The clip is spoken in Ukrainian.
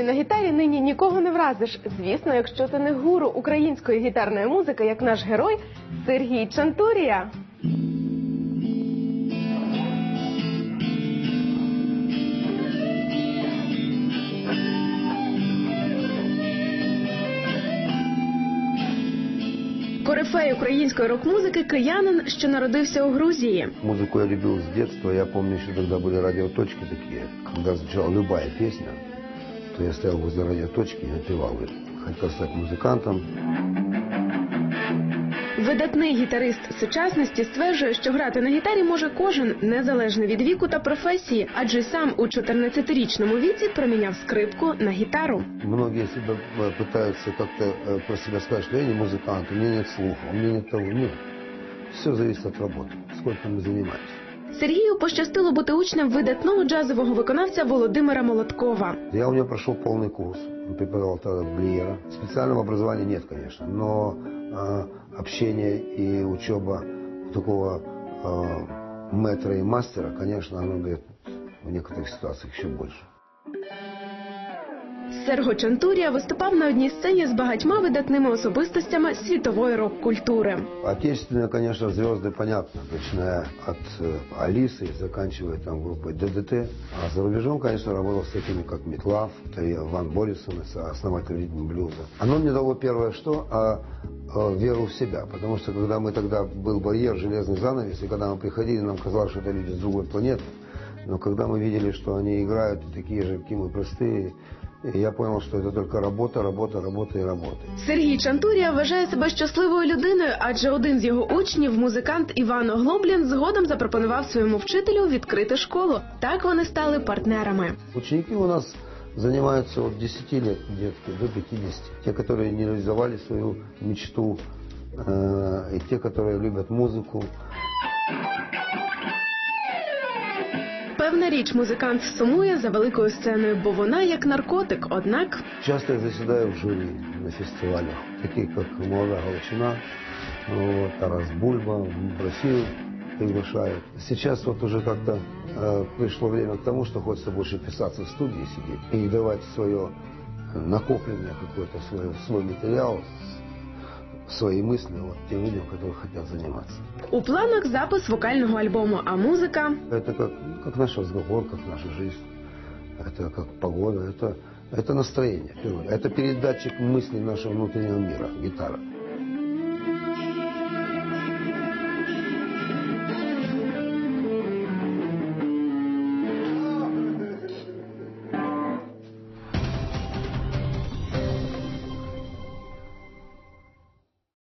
Гітарою на гітарі нині нікого не вразиш. Звісно, якщо це не гуру української гітарної музики, як наш герой Сергій Чантурія. Корифей української рок-музики киянин, що народився у Грузії. Музыку я любил с детства. Я помню, еще тогда были радиоточки такие. Когда звучала любая песня, то я стоял возле радиоточки и напевал ее. Хотел стать музыкантом. Видатний гітарист сучасності стверджує, що грати на гітарі може кожен, незалежно від віку та професії, адже й сам у 14-річному віці проміняв скрипку на гітару. Многие себя э, пытаются как-то э, про себя сказать, что я не музыкант, у меня нет слуха, у меня нет того. Нет. Все зависит от работы, сколько мы занимаемся. Сергію пощастило бути учнем видатного джазового виконавця Володимира Молоткова. Я у него прошел полный курс. Он преподавал тогда Блиера. Специального образования нет, конечно, но э, общение и учеба у такого э, мэтра и мастера, конечно, оно дает в некоторых ситуациях еще больше. Серго Чантурія виступав на одній сцені з багатьма видатними особистостями світової рок-культури. Отечественные, конечно, звезды, понятно, начиная от э, Алисы и заканчивая там группой ДДТ. А за рубежом, конечно, работал с такими, как Метлав, это и Ван Боррисон, это основатель ритм блюза. Оно мне дало первое что? А, э, веру в себя. Потому что когда мы тогда был барьер, железный занавес, и когда мы приходили, нам казалось, что это люди с другой планеты. Но когда мы видели, что они играют такие же, какие мы простые, и я понял, что это только работа, работа, работа и работа. Сергій Чантурія вважає себе щасливою людиною, адже один з його учнів, музикант Іван Оглоблін, згодом запропонував своєму вчителю відкрити школу. Так вони стали партнерами. Ученики у нас занимаются от 10 лет, детки, до 50. Те, которые не реализовали свою мечту, э, и те, которые любят музыку. Певна річ, музикант сумує за великою сценою, бо вона як наркотик. Однак Часто я заседаю в жюри на фестивалях, такие как «Молодая Галичина», вот, «Тарас Бульба», в Россию приглашают. Сейчас вот уже как-то э, пришло время к тому, что хочется больше писаться в студии сидеть и давать свое накопленное какой-то свой, свой материал, свои мысли вот тем людям, которые хотят заниматься. у планах запис вокального альбому, а музика Это как, как наш разговор, как наша жизнь. Это как погода, это, это настроение. Это передатчик мыслей нашего внутреннего мира, гитара.